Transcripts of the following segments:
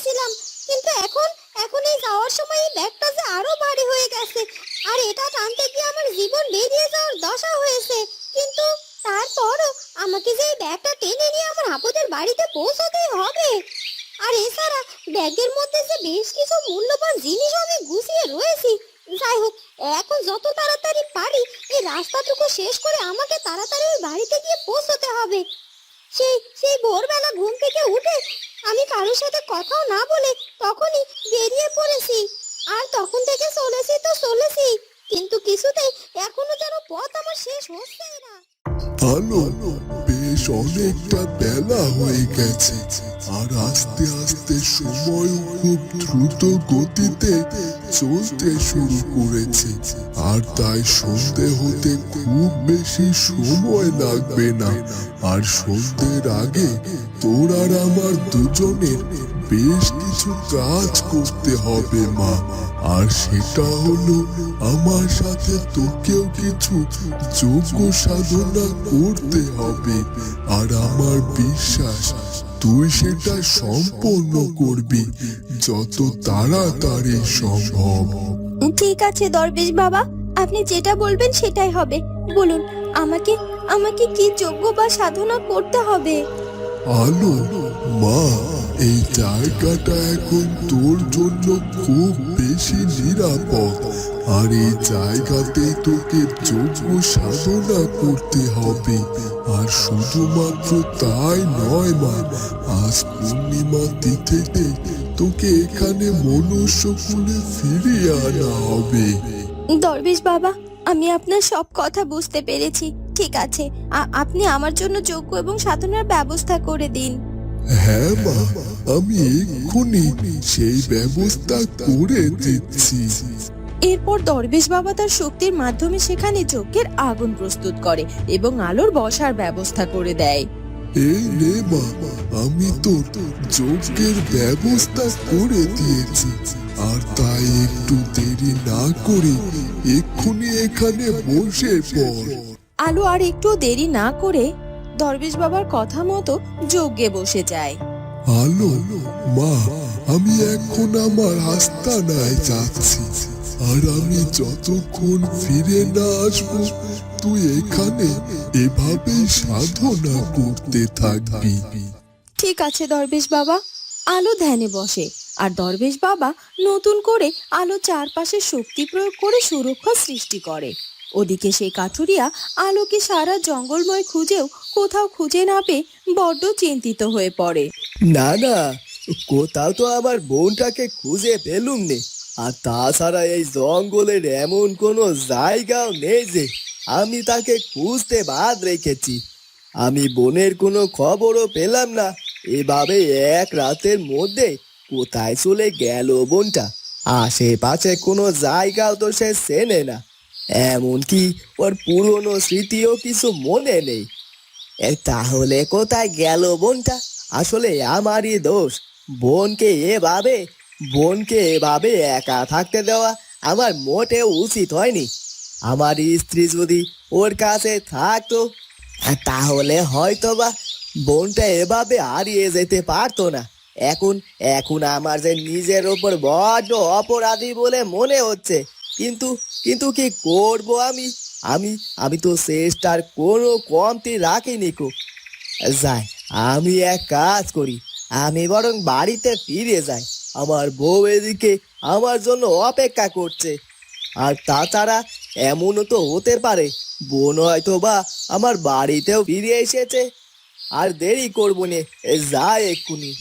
গেছিলাম কিন্তু এখন এখন এই যাওয়ার সময় এই ব্যাগটা যে আরও ভারী হয়ে গেছে, আর এটা টানতে গিয়ে আমার জীবন বেরিয়ে যাওয়ার দশা হয়েছে। কিন্তু তারপরও আমাকে যে এই ব্যাগটা টেনে নিয়ে আমার আপুদের বাড়িতে পৌঁছতেই হবে। আর এছাড়া ব্যাগের মধ্যে যে বেশ কিছু মূল্যবান জিনিস আমি গুছিয়ে রয়েছি, যাই হোক, এখন যত তাড়াতাড়ি পারি এই রাস্তাটুকু শেষ করে আমাকে তাড়াতাড়ি ওই বাড়িতে গিয়ে পৌঁছতে হবে। সেই সেই ভোরবেলা ঘুম থেকে উঠে আমি কারোর সাথে কথাও না বলে তখনই বেরিয়ে পড়েছি। আর তখন থেকে চলেছি তো চলেছি, কিন্তু কিছুতেই এখনও যেন পথ আমার শেষ হচ্ছে না। ভালো বেশ অনেকটা বেলা হয়ে গেছে। আর আস্তে আস্তে সময় খুব দ্রুত গতিতে চলতে শুরু করেছে। আর তাই সন্ধে হতে খুব বেশি সময় লাগবে না। আর সন্ধ্যের আগে তোর আর আমার দুজনের বেশ কিছু কাজ করতে হবে, মা। আর সেটা হলো আমার সাথে তোকেও কিছু যোগ্য সাধনা করতে হবে। আর আমার বিশ্বাস, তুই সেটা সম্পন্ন করবি যত তাড়াতাড়ি সম্ভব। ঠিক আছে দরবেশ বাবা, আপনি যেটা বলবেন সেটাই হবে। বলুন, আমাকে আমাকে কি যোগ্য বা সাধনা করতে হবে? আলো, মা, এই জায়গাটা এখন তোর জন্য খুব বেশি নিরাপদ। আর এই জায়গাতে তোকে যোগ্য সাধনা করতে হবে। আর শুধুমাত্র তাই নয়, মা, আজ পূর্ণিমা তিথিতে তোকে এখানে মনুষ্য মনুষ্যকুলে ফিরিয়ে আনা হবে। দরবেশ বাবা, আমি আপনার সব কথা বুঝতে পেরেছি। ঠিক আছে। আপনি আমার জন্য যোগ্য এবং সাধনার ব্যবস্থা করে দিন। হ্যাঁ মা আমি এক্ষুনি সেই ব্যবস্থা করে দিচ্ছি। এরপর দরবেশ বাবা তার শক্তির মাধ্যমে সেখানে যজ্ঞের আগুন প্রস্তুত করে এবং আলোর বসার ব্যবস্থা করে দেয়। এই নে মা আমি তোর যজ্ঞের ব্যবস্থা করে দিয়েছি। আর তাই একটু দেরি না করে এক্ষুনি এখানে বসে পড়। আলো আর একটু দেরি না করে দরবেশ বাবার কথা মতো যজ্ঞে বসে যায়। আলো মা আমি এখন আমার আস্তানায় যাচ্ছি। আর আমি যতক্ষণ ফিরে না আসব তুই এখানে এভাবে সাধনা করতে থাকবি। ঠিক আছে দরবেশ বাবা। আলো ধ্যানে বসে। আর দরবেশ বাবা নতুন করে আলো চারপাশে শক্তি প্রয়োগ করে সুরক্ষা সৃষ্টি করে। ওদিকে সেই কাঠুরিয়া আলোকে সারা জঙ্গলময় খুঁজেও কোথাও খুঁজে না পেয়ে বড্ড চিন্তিত হয়ে পড়ে। না না, কোথাও তো আমার বোনটাকে খুঁজে পেলুম নে। আর তাছাড়া এই জঙ্গলের এমন কোনো জায়গাও নেই যে আমি তাকে খুঁজতে বাদ রেখেছি। আমি বোনের কোনো খবরও পেলাম না। এভাবে এক রাতের মধ্যে কোথায় চলে গেল বোনটা? আশেপাশে কোনো জায়গাও তো সে চেনে না। এমনকি ওর পুরনো স্মৃতিও কিছু মনে নেই। তাহলে কোথায় গেল বোনটা? আসলে আমারই দোষ। বোনকে এভাবে বোনকে এভাবে একা থাকতে দেওয়া আমার মোটেও উচিত হয়নি। আমার স্ত্রী যদি ওর কাছে থাকতো, তাহলে হয়তো বা বোনটা এভাবে হারিয়ে যেতে পারতো না। এখন এখন আমার যে নিজের ওপর বড্ড অপরাধী বলে মনে হচ্ছে। কিন্তু কিন্তু কি করব আমি? আমি আমি তো চেষ্টার কোনো কমতি রাখিনি কো। যাই, আমি এক কাজ করি, আমি বরং বাড়িতে ফিরে যাই। আমার বউ এদিকে আমার জন্য অপেক্ষা করছে। আর তাছাড়া এমনও তো হতে পারে, বোন হয়তো বা আমার বাড়িতেও ফিরে এসেছে। আর দেরি করব নে, যাই এক্ষুনি।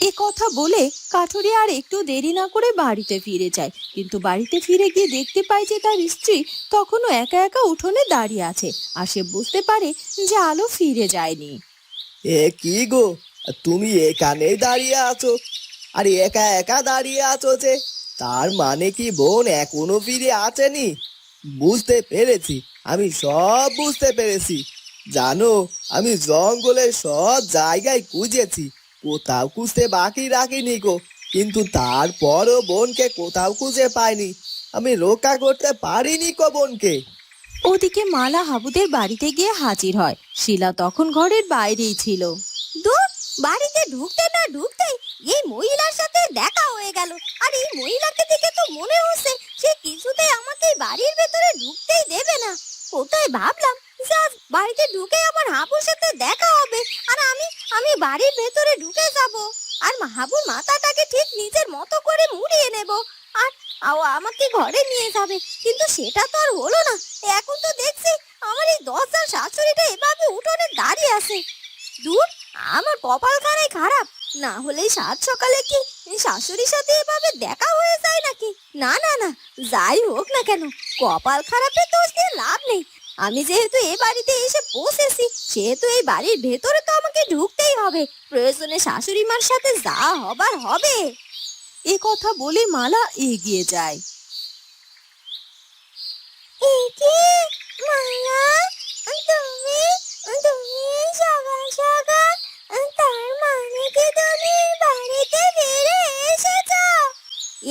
এ কথা বলে কাঠুরি আর একটু দেরি না করে বাড়িতে ফিরে যায়। কিন্তু বাড়িতে ফিরে গিয়ে দেখতে পায় যে তার স্ত্রী তখনও একা একা উঠোনে দাঁড়িয়ে আছে আর সে বুঝতে পারে যে আলো ফিরে যায়নি। এ কি গো? তুমি এখানেই দাঁড়িয়ে আছো? আর একা একা দাঁড়িয়ে আছো যে? তার মানে কি বোন এখনও ফিরে আসেনি? বুঝতে পেরেছি, আমি সব বুঝতে পেরেছি। জানো, আমি জঙ্গলের সব জায়গায় খুঁজেছি। কোথাও খুঁজতে বাকি রাখিনি গো। কিন্তু তারপরও বোনকে কোথাও খুঁজে পাইনি। আমি রক্ষা করতে পারিনি কো বোনকে। ওদিকে মালা হাবুদের বাড়িতে গিয়ে হাজির হয়। শিলা তখন ঘরের বাইরেই ছিল। দূর বাড়িতে ঢুকতে না ঢুকতেই এই মহিলার সাথে দেখা হয়ে গেল। আর এই মহিলাকে দেখে তো মনে হচ্ছে সে কিছুতেই আমাকে বাড়ির ভেতরে ঢুকতেই দেবে না। কোথায় ভাবলাম? যে আজ বাড়িতে ঢুকে আমার হাবুর সাথে দেখা হবে। আর আমি আমি বাড়ির ভেতরে ঢুকে যাব। আর হাবুর মাথাটাকে ঠিক নিজের মতো করে মুড়িয়ে নেব। আর, আও আমাকে ঘরে নিয়ে যাবে। কিন্তু সেটা তো আর হলো না। এখন তো দেখছি আমার এই দশটার শাশুড়িটা এভাবে উঠোনে দাঁড়িয়ে আছে। দূর, আমার কপালখানে খারাপ। না হলে সাত সকালে কি শাশুড়ির সাথে এভাবে দেখা হয়ে যায় নাকি? না না না, যাই হোক না কেন, কপাল খারাপের দোষ দিয়ে লাভ নেই। আমি যেহেতু এই বাড়িতে এসে পৌঁছেছি সেহেতু এই বাড়ির ভেতরে তো আমাকে ঢুকতেই হবে। প্রয়োজনে শাশুড়ি মার সাথে যা হবার হবে। এ কথা বলে মালা এগিয়ে যায় একে মালা তুমি তুমি সকাল সকাল তার মানে কি তুমি বাড়িতে ফিরে এসেছ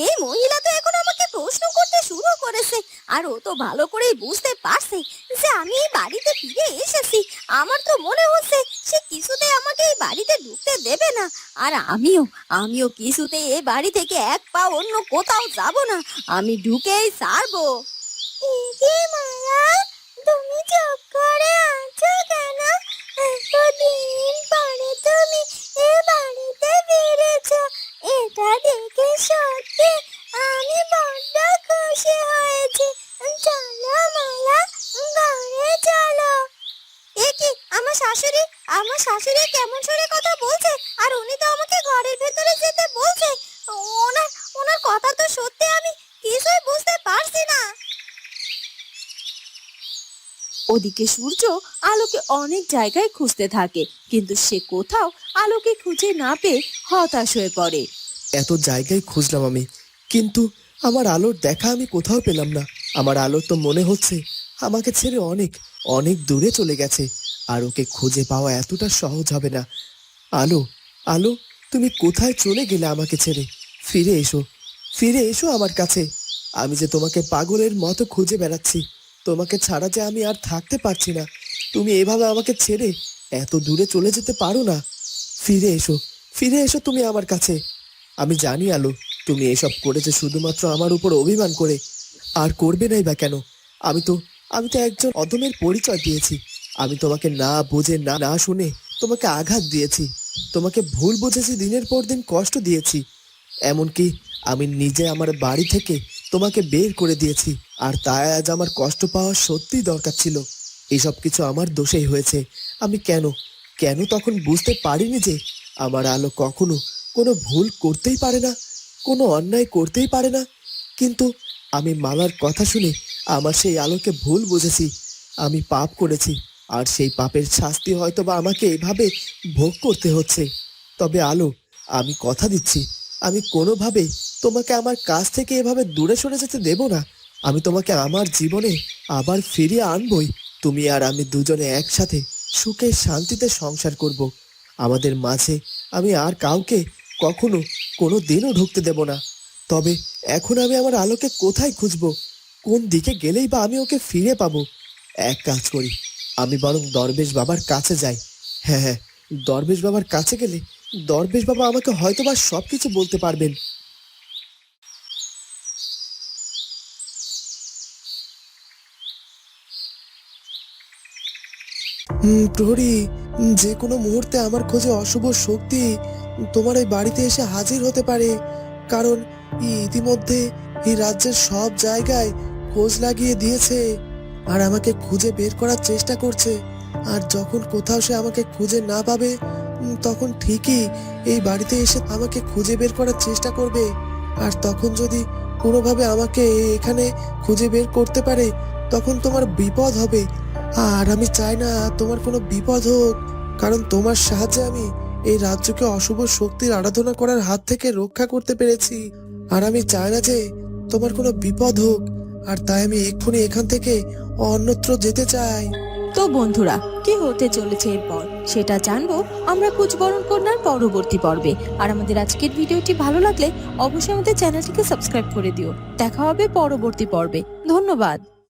এই মহিলা তো এখন আমাকে প্রশ্ন করতে শুরু করেছে। আর ও তো ভালো করেই বুঝতে পারছে যে আমি এই বাড়িতে ফিরে এসেছি। আমার তো মনে হচ্ছে সে কিছুতেই আমাকে এই বাড়িতে ঢুকতে দেবে না। আর আমিও আমিও কিছুতে এই বাড়ি থেকে এক পা অন্য কোথাও যাব না। আমি ঢুকেই ছাড়বো। মায়া তুমি চুপ করে আছো কেন? এতদিন পরে তুমি এ বাড়িতে ফিরেছো এটা দেখে সত্যি আমি বড্ড খুশি হয়েছি চলো মায়া ঘরে চলো এ কি আমার শাশুড়ি আমার শাশুড়ি কেমন সুরে কথা বলছে আর উনি তো আমাকে ঘরের ভেতরে যেতে বলছে ওনার ওনার কথা তো সত্যি আমি কিছুই বুঝতে পারছি না। ওদিকে সূর্য আলোকে অনেক জায়গায় খুঁজতে থাকে কিন্তু সে কোথাও আলোকে খুঁজে না পেয়ে হতাশ হয়ে পড়ে। এত জায়গায় খুঁজলাম আমি কিন্তু আমার আলোর দেখা আমি কোথাও পেলাম না। আমার আলোর তো মনে হচ্ছে আমাকে ছেড়ে অনেক অনেক দূরে চলে গেছে আর ওকে খুঁজে পাওয়া এতটা সহজ হবে না। আলো আলো তুমি কোথায় চলে গেলে আমাকে ছেড়ে? ফিরে এসো। ফিরে এসো আমার কাছে। আমি যে তোমাকে পাগলের মতো খুঁজে বেড়াচ্ছি, তোমাকে ছাড়া যে আমি আর থাকতে পারছি না। তুমি এভাবে আমাকে ছেড়ে এত দূরে চলে যেতে পারো না। ফিরে এসো ফিরে এসো তুমি আমার কাছে। আমি জানি আলো, তুমি এসব করেছ শুধুমাত্র আমার উপর অভিমান করে। আর করবে নাই বা কেন? আমি তো আমি তো একজন অদমের পরিচয় দিয়েছি। আমি তোমাকে না বুঝে, না না শুনে তোমাকে আঘাত দিয়েছি। তোমাকে ভুল বুঝেছি, দিনের পর দিন কষ্ট দিয়েছি। এমনকি আমি নিজে আমার বাড়ি থেকে তোমাকে বের করে দিয়েছি, আর তাই আজ আমার কষ্ট পাওয়া সত্যিই দরকার ছিল। এসব কিছু আমার দোষেই হয়েছে। আমি কেন? কেন তখন বুঝতে পারিনি যে আমার আলো কখনো কোনো ভুল করতেই পারে না, কোনো অন্যায় করতেই পারে না। কিন্তু আমি মালার কথা শুনে আমার সেই আলোকে ভুল বুঝেছি। আমি পাপ করেছি, আর সেই পাপের শাস্তি হয়তো বা আমাকে এভাবে ভোগ করতে হচ্ছে। তবে আলো, আমি কথা দিচ্ছি। আমি কোনোভাবে তোমাকে আমার কাছ থেকে এভাবে দূরে সরে যেতে দেব না। আমি তোমাকে আমার জীবনে আবার ফিরিয়ে আনবই। তুমি আর আমি দুজনে একসাথে সুখে শান্তিতে সংসার করব। আমাদের মাঝে আমি আর কাউকে কখনো কোনো দিনও ঢুকতে দেব না। তবে এখন আমি আমার আলোকে কোথায় খুঁজবো? কোন দিকে গেলেই বা আমি ওকে ফিরে পাবো? এক কাজ করি, আমি বরং দরবেশ বাবার কাছে যাই। হ্যাঁ হ্যাঁ দরবেশ বাবার কাছে গেলে দরবেশ বাবা আমাকে হয়তো বা সব কিছু বলতে পারবেন। প্রহরী, যে কোনো মুহূর্তে আমার খোঁজে অশুভ শক্তি তোমার এই বাড়িতে এসে হাজির হতে পারে। কারণ ইতিমধ্যে এই রাজ্যের সব জায়গায় খোঁজ লাগিয়ে দিয়েছে আর আমাকে খুঁজে বের করার চেষ্টা করছে। আর যখন কোথাও সে আমাকে খুঁজে না পাবে তখন ঠিকই এই বাড়িতে এসে আমাকে খুঁজে বের করার চেষ্টা করবে। আর তখন যদি কোনোভাবে আমাকে এখানে খুঁজে বের করতে পারে, তখন তোমার বিপদ হবে। আর আমি চাই না তোমার কোনো বিপদ হোক, কারণ তোমার সাহায্যে আমি এই রাজ্যকে অশুভ শক্তির আরাধনা করার হাত থেকে রক্ষা করতে পেরেছি। আর আমি চাই না যে তোমার কোনো বিপদ হোক, আর তাই আমি এক্ষুনি এখান থেকে অন্যত্র যেতে চাই। তো বন্ধুরা, কি হতে চলেছে এরপর? সেটা জানব আমরা কুচবরণ কন্যার পরবর্তী পর্বে। আর আমাদের আজকের ভিডিওটি ভালো লাগলে অবশ্যই আমাদের চ্যানেলটিকে সাবস্ক্রাইব করে দিও। দেখা হবে পরবর্তী পর্বে। ধন্যবাদ।